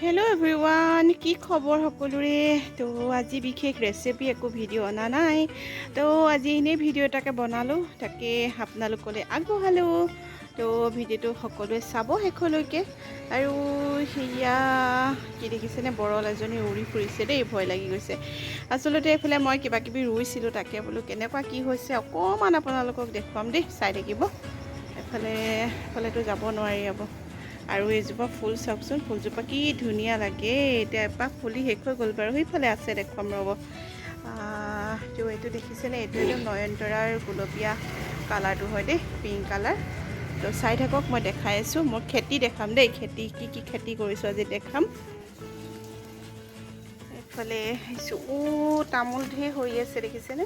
Hello everyone কি খবৰ সকলোৰে তো আজি বিশেষ ৰেচিপি একো ভিডিঅ' অনা নাই। তো আজি এনেই ভিডিঅ' এটাকে বনালোঁ, তাকে আপোনালোকলৈ আগবঢ়ালোঁ। তো ভিডিঅ'টো সকলোৱে চাব শেষলৈকে। আৰু সেয়া, কি দেখিছেনে? বৰল এজনী উৰি ফুৰিছে দেই, ভয় লাগি গৈছে। আচলতে এইফালে মই কিবা কিবি ৰুইছিলোঁ, তাকে বোলো কেনেকুৱা কি হৈছে অকণমান আপোনালোকক দেখুৱাম দেই, চাই থাকিব। এফালে এফালেতো যাব নোৱাৰি আকৌ আৰু এইজোপা ফুল চাওকচোন, ফুলজোপা কি ধুনীয়া লাগে। এতিয়া এপাহ ফুলি শেষ হৈ গ'ল বাৰু সেইফালে আছে দেখুৱাম ৰ'ব। তো এইটো দেখিছেনে? এইটো একদম নয়নতৰাৰ গুলপীয়া কালাৰটো হয় দেই পিংক কালাৰ। তো চাই থাকক, মই দেখাই আছোঁ। মোৰ খেতি দেখাম দেই, খেতি কি কি খেতি কৰিছোঁ আজি দেখাম। এইফালে আহিছোঁ। অ' তামোল ঢেৰ হৈ আছে, দেখিছেনে?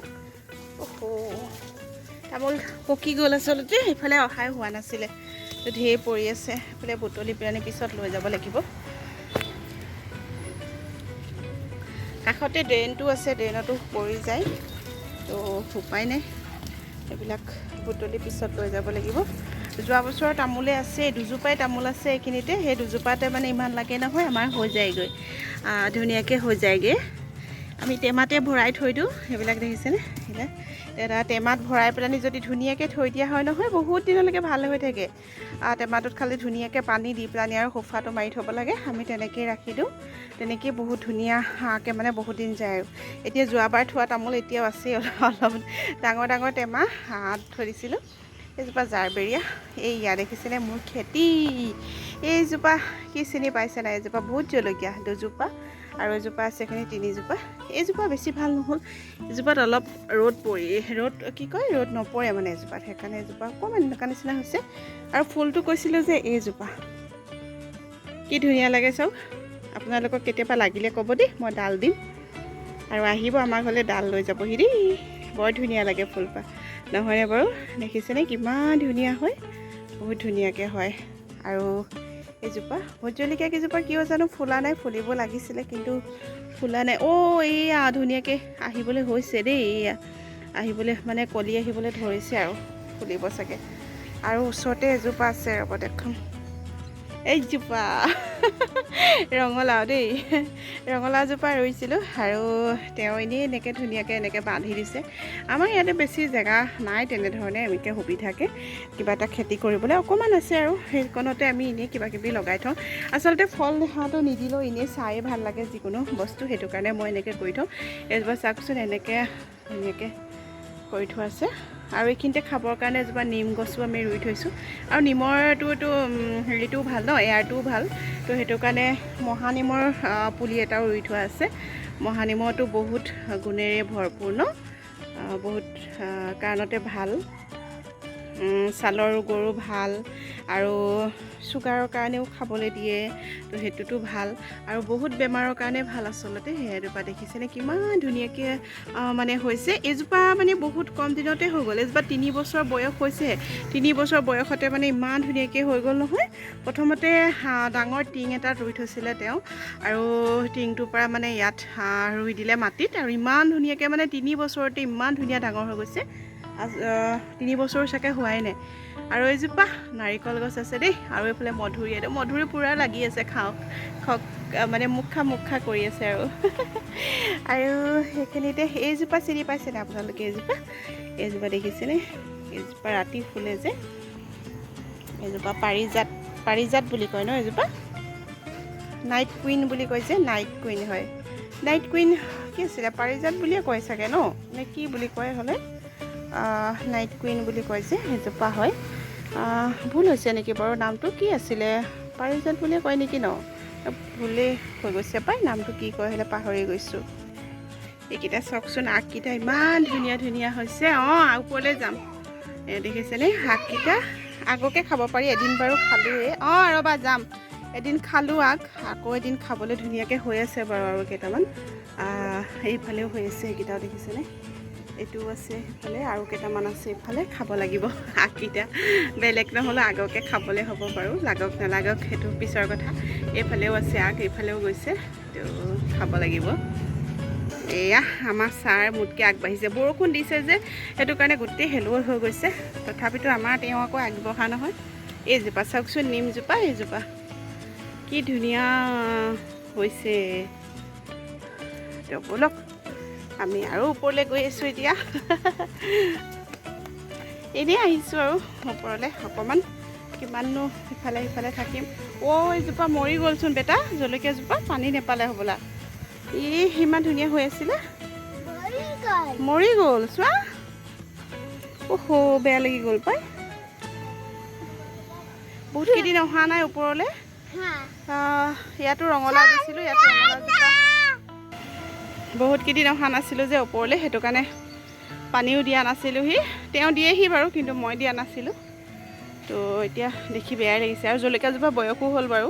অহ, তামোল পকি গ'ল আচলতে, সেইফালে অহাই হোৱা নাছিলে। ঢেৰ পৰি আছে। এইফালে বুটলি পেলানি পিছত লৈ যাব লাগিব। কাষতে ড্ৰেইনটো আছে ড্ৰেইনতো পৰি যায়। তো উপায় নাই এইবিলাক বুটলি পিছত লৈ যাব লাগিব। যোৱা বছৰৰ তামোলে আছে দুজোপাই তামোল আছে এইখিনিতে। সেই দুজোপাতে মানে ইমান লাগে নহয় আমাৰ হৈ যায়গৈ। ধুনীয়াকৈ হৈ যায়গৈ। আমি টেমাতে ভৰাই থৈ দিওঁ। সেইবিলাক দেখিছেনে? সেইবিলাক। টেমাত ভৰাই পেলানি যদি ধুনীয়াকৈ থৈ দিয়া হয় নহয়, বহুত দিনলৈকে ভালো হৈ থাকে। টেমাটোত খালি ধুনীয়াকৈ পানী দি পেলানি আৰু সোফাটো মাৰি থ'ব লাগে। আমি তেনেকৈয়ে ৰাখি দিওঁ। তেনেকৈয়ে বহুত ধুনীয়াকৈ মানে বহুত দিন যায় আৰু। এতিয়া যোৱাবাৰ থোৱা তামোল এতিয়াও আছেই। অলপ ডাঙৰ ডাঙৰ টেমা হাত থৈ দিছিলোঁ। এইজোপা জাৰবেৰীয়া। এই ইয়াত দেখিছেনে মোৰ খেতি? এইজোপা কি চিনি পাইছে নাই? এইজোপা বহুত জলকীয়া, দুজোপা। আৰু এজোপা আছে এইখিনি তিনিজোপা। এইজোপা বেছি ভাল নহ'ল। এজোপাত অলপ ৰ'দ পৰি ৰ'দ কি কয় ৰ'দ নপৰে মানে এজোপাত। সেইকাৰণে এজোপা অকণমান এনেকুৱা নিচিনা হৈছে। আৰু ফুলটো কৈছিলোঁ যে এইজোপা। কি ধুনীয়া লাগে চাওক। আপোনালোকক কেতিয়াবা লাগিলে ক'ব দেই মই ডাল দিম। আৰু আহিব আমাৰ ঘৰলৈ ডাল লৈ যাবহি দেই। বৰ ধুনীয়া লাগে ফুলপাহ। নহয়নে বাৰু দেখিছেনে কিমান ধুনীয়া হয়। বহুত ধুনীয়াকৈ হয়। আৰু এইজোপা ভোট জলকীয়া কেইজোপা কিয় জানো? ফুলা নাই ফুলিব লাগিছিলে কিন্তু ফুলা নাই। অ' এইয়া ধুনীয়াকৈ আহিবলৈ হৈছে দেই এইয়া। আহিবলৈ মানে কলি আহিবলৈ ধৰিছে আৰু ফুলিব চাগে। আৰু ওচৰতে এজোপা আছে ৰ'ব দেখাম এইজোপা ৰঙালাও দেই। ৰঙালাওজোপা ৰুইছিলোঁ আৰু তেওঁ এনেই এনেকৈ ধুনীয়াকৈ এনেকৈ বান্ধি দিছে। আমাৰ ইয়াতে বেছি জেগা নাই তেনেধৰণে এনেকৈ সুবিধাকৈ কিবা এটা খেতি কৰিবলৈ অকণমান আছে আৰু সেইকণতে আমি এনেই কিবা কিবি লগাই থওঁ। আচলতে ফল দেখাটো নিদিলেও এনেই চায়ে ভাল লাগে যিকোনো বস্তু সেইটো কাৰণে মই এনেকৈ কৰি থওঁ। এজোপা চাওকচোন এনেকৈ ধুনীয়াকৈ কৰি থোৱা আছে। আৰু এইখিনিতে খাবৰ কাৰণে এজোপা নিম গছো আমি ৰুই থৈছোঁ। আৰু নিমৰটোতো হেৰিটোও ভাল ন? এয়াৰটোও ভাল। তো সেইটো কাৰণে মহানিমৰ পুলি এটাও ৰুই থোৱা আছে। মহানিমৰটো বহুত গুণেৰে ভৰপূৰ ন? আহ, বহুত কাৰণতে ভাল। ছালৰ ৰোগৰো ভাল। আৰু চুগাৰৰ কাৰণেও খাবলৈ দিয়ে তো সেইটোতো ভাল। আৰু বহুত বেমাৰৰ কাৰণে ভাল আচলতে সেইজোপা দেখিছেনে কিমান ধুনীয়াকৈ মানে হৈছে। এইজোপা মানে বহুত কম দিনতে হৈ গ'ল। এইজোপা তিনি বছৰ বয়স হৈছে। তিনি বছৰ বয়সতে মানে ইমান ধুনীয়াকৈ হৈ গ'ল নহয়। প্ৰথমতে ডাঙৰ টিং এটাত ৰুই থৈছিলে তেওঁ। আৰু টিংটোৰ পৰা মানে ইয়াত ৰুই দিলে মাটিত। আৰু ইমান ধুনীয়াকৈ মানে তিনি বছৰতে ইমান ধুনীয়া ডাঙৰ হৈ গৈছে। তিনি বছৰ চাগে হোৱাই নাই। আৰু এইজোপা নাৰিকল গছ আছে দেই আৰু এইফালে মধুৰি এইটো মধুৰি পূৰা লাগি আছে খাওঁ খক মানে মুখ মুখ কৰি আছে আৰু। আৰু সেইখিনিতে এইজোপা চিনি পাইছেনে আপোনালোকে এইজোপা? এইজোপা দেখিছেনে? এইজোপা ৰাতি ফুলে যে। এইজোপা পাৰিজাত পাৰিজাত বুলি কয় ন এইজোপা? নাইট কুইন বুলি কয় যে নাইট কুইন হয়। নাইট কুইন কি আছিলে? পাৰিজাত বুলিয়ে কয় চাগে ন? নে কি বুলি কয় হ'লে নাইট কুইন বুলি কয় যে সেইজোপা হয়। ভুল হৈছে নেকি বাৰু? নামটো কি আছিলে? পাৰিজাত বুলিয়ে কয় নেকি ন? ভুলেই হৈ গৈছে পাই। নামটো কি কয় হ'লে পাহৰি গৈছোঁ। এইকেইটা চাওকচোন আগকেইটা ইমান ধুনীয়া ধুনীয়া হৈছে। অঁ ওপৰলৈ যাম। দেখিছেনে? আগকেইটা আগকে খাব পাৰি এদিন বাৰু খালোঁৱেই। অঁ ৰ'বা যাম। এদিন খালোঁ আগ আকৌ এদিন খাবলৈ ধুনীয়াকৈ হৈ আছে বাৰু আৰু কেইটামান। এইফালেও হৈ আছে সেইকেইটাও দেখিছেনে? এইটোও আছে সেইফালে আৰু কেইটামান আছে এইফালে খাব লাগিব। আগকেইটা বেলেগ নহ'লেও আগকে খাবলৈ হ'ব বাৰু। লাগক নালাগক সেইটো পিছৰ কথা। এইফালেও আছে আগ এইফালেও গৈছে। তো খাব লাগিব। এয়া আমাৰ ছাৰ মোতকৈ আগবাঢ়িছে। বৰষুণ দিছে যে সেইটো কাৰণে গোটেই হেলুৱৈ হৈ গৈছে। তথাপিতো আমাৰ তেওঁ আকৌ আগবঢ়া নহয়। এইজোপা চাওকচোন নিমজোপা এইজোপা। কি ধুনীয়া হৈছে। তো ব'লক আমি আৰু ওপৰলৈ গৈ আছোঁ এতিয়া। এনেই আহিছোঁ আৰু ওপৰলৈ অকণমান। কিমাননো ইফালে সিফালে থাকিম। অ' এইজোপা মৰি গ'লচোন বেটা জলকীয়াজোপা পানী নেপালে হ'বলা। ই ইমান ধুনীয়া হৈ আছিলে। মৰি গ'ল চোৱা। অহ বেয়া লাগি গ'ল পাই। বহুত কেইদিন অহা নাই ওপৰলৈ। ইয়াতো ৰঙালাও দিছিলোঁ ইয়াতো ৰঙালাও জোপা বহুত কেইদিন অহা নাছিলোঁ যে ওপৰলৈ সেইটো কাৰণে পানীও দিয়া নাছিলোঁহি। তেওঁ দিয়েহি বাৰু কিন্তু মই দিয়া নাছিলোঁ। তো এতিয়া দেখি বেয়াই লাগিছে। আৰু জলকীয়াজোপা বয়সো হ'ল বাৰু।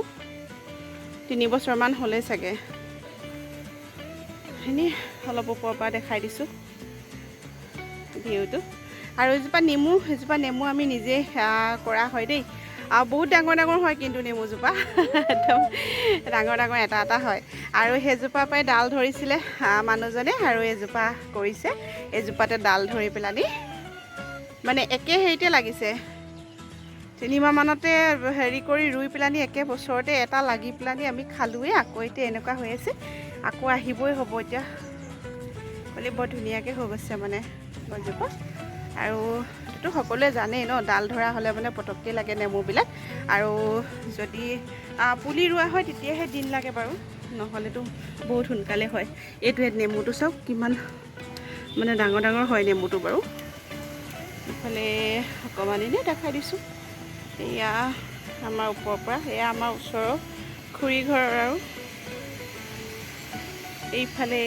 তিনি বছৰমান হ'লেই চাগে। এনেই অলপ ওপৰৰ পৰা দেখাই দিছোঁ ভিউটো। আৰু এজোপা নেমু সেইজোপা নেমু আমি নিজে কৰা হয় দেই। আৰু বহুত ডাঙৰ ডাঙৰ হয় কিন্তু নেমুজোপা। একদম ডাঙৰ ডাঙৰ এটা এটা হয়। আৰু সেইজোপা পৰাই ডাল ধৰিছিলে মানুহজনে আৰু এজোপা কৰিছে। এজোপাতে ডাল ধৰি পেলানি মানে একে হেৰিতে লাগিছে। তিনিমাহমানতে হেৰি কৰি ৰুই পেলানি একে বছৰতে এটা লাগি পেলানি আমি খালোঁৱেই আকৌ এতিয়া এনেকুৱা হৈ আছে। আকৌ আহিবই হ'ব এতিয়া। বুলি বৰ ধুনীয়াকৈ হৈ গৈছে মানে গছজোপা। আৰু এইটো সকলোৱে জানেই ন ডাল ধৰা হ'লে মানে পটককৈ লাগে নেমুবিলাক। আৰু যদি পুলি ৰোৱা হয় তেতিয়াহে দিন লাগে বাৰু নহ'লেতো বহুত সোনকালে হয়। এইটোৱে নেমুটো চাওক কিমান মানে ডাঙৰ ডাঙৰ হয় নেমুটো বাৰু। ইফালে অকণমান এনেই দেখাই দিছোঁ। এয়া আমাৰ ওপৰৰ পৰা এয়া আমাৰ ওচৰৰ খুৰী ঘৰৰ আৰু। এইফালে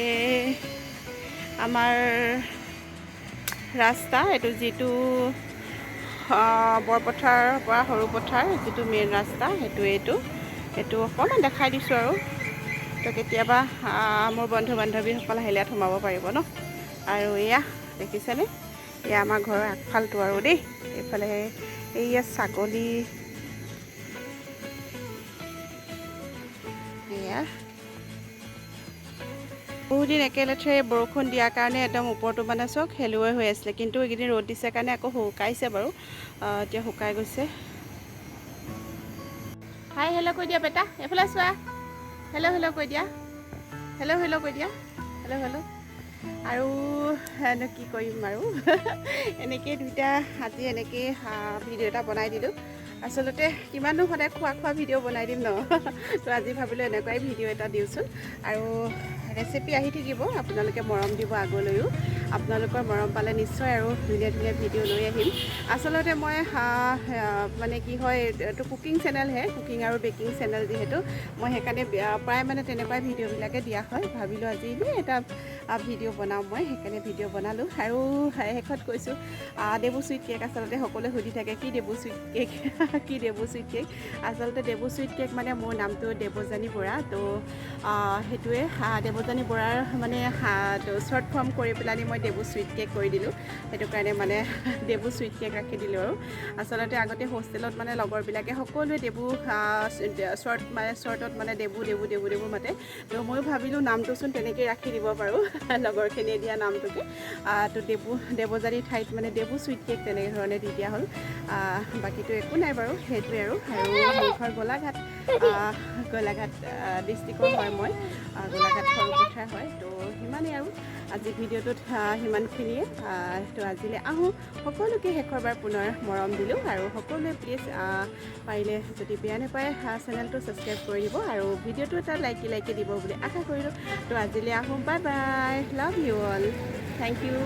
আমাৰ ৰাস্তা এইটো যিটো বৰপথাৰৰ পৰা সৰু পথাৰ যিটো মেইন ৰাস্তা সেইটো এইটো। সেইটো অকণমান দেখাই দিছোঁ আৰু। তো কেতিয়াবা মোৰ বন্ধু বান্ধৱীসকল আহিলে ইয়াত সোমাব পাৰিব ন? আৰু এয়া দেখিছেনে? এয়া আমাৰ ঘৰৰ আগফালটো আৰু দেই। এইফালে এইয়া ছাগলী বহুদিন একেলেঠেৰে বৰষুণ দিয়াৰ কাৰণে একদম ওপৰটো মানে চাওক খেলুৱৈ হৈ আছিলে। কিন্তু এইকেইদিন ৰ'দ দিছে কাৰণে আকৌ শুকাইছে বাৰু। এতিয়া শুকাই গৈছে। হাই হেল্ল' কৈ দিয়া বেটা। এইফালে চোৱা। হেল্ল' হেল্ল' কৈ দিয়া। হেল্ল' হেল্ল' কৈ দিয়া। হেল্ল' হেল্ল' আৰু এনো কি কৰিম আৰু? এনেকেই দুইটা আজি এনেকেই ভিডিঅ' এটা বনাই দিলোঁ। আচলতে কিমাননো সদায় খোৱা খোৱা ভিডিঅ' বনাই দিম ন? তো আজি ভাবিলোঁ এনেকুৱাই ভিডিঅ' এটা দিওঁচোন। আৰু ৰেচিপি আহি থাকিব আপোনালোকে মৰম দিব আগলৈও। আপোনালোকৰ মৰম পালে নিশ্চয় আৰু ধুনীয়া ধুনীয়া ভিডিঅ' লৈ আহিম। আচলতে মই মানে কি হয় এইটো কুকিং চেনেলহে কুকিং আৰু বেকিং চেনেল যিহেতু মই সেইকাৰণে প্ৰায় মানে তেনেকুৱাই ভিডিঅ'বিলাকে দিয়া হয়। ভাবিলোঁ আজি এটা ভিডিঅ' বনাওঁ মই সেইকাৰণে ভিডিঅ' বনালোঁ। আৰু শেষত কৈছোঁ দেৱু চুইট কেক আচলতে সকলোৱে সুধি থাকে কি দেৱু চুইট কেক কি দেৱু চুইট কেক আচলতে দেৱু চুইট কেক মানে মোৰ নামটো দেৱজানী বৰা তো সেইটোৱে দেৱজানী বৰাৰ মানে শ্বৰ্ট ফৰ্ম কৰি পেলানি মই দেৱু চুইট কেক কৰি দিলোঁ। সেইটো কাৰণে মানে দেৱু চুইট কেক ৰাখি দিলোঁ আৰু। আচলতে আগতে হোষ্টেলত মানে লগৰবিলাকে সকলোৱে দেৱু শ্বৰ্ট মানে শ্বৰ্টত মানে দেৱু দেৱু দেৱু দেৱু মাতে। তো ময়ো ভাবিলোঁ নামটোচোন তেনেকৈ ৰাখি দিব পাৰোঁ। লগৰখিনিয়ে দিয়া নামটোকে। তো দেৱু দেৱজানী ঠাইত মানে দেৱু চুইট কেক তেনেকৈ ধৰণে দি দিয়া হ'ল। বাকীটো একো নাই বাৰু, সেইটোৱে আৰু। আৰু ঘৰ গোলাঘাট গোলাঘাট ডিষ্ট্ৰিক্টৰ হয় মই। গোলাঘাট সৰুপথাৰ হয়, তো সিমানেই আৰু। আজি ভিডিঅ'টোত সিমানখিনিয়ে। তো আজিলৈ আহোঁ। সকলোকে শেষৰবাৰ পুনৰ মৰম দিলোঁ আৰু সকলোৱে প্লিজ পাৰিলে যদি বেয়া নাপায় চেনেলটো ছাবস্ক্ৰাইব কৰি দিব আৰু ভিডিঅ'টো এটা লাইকি লাইকি দিব বুলি আশা কৰিলোঁ। তো আজিলৈ আহোঁ। Bye bye love you all thank you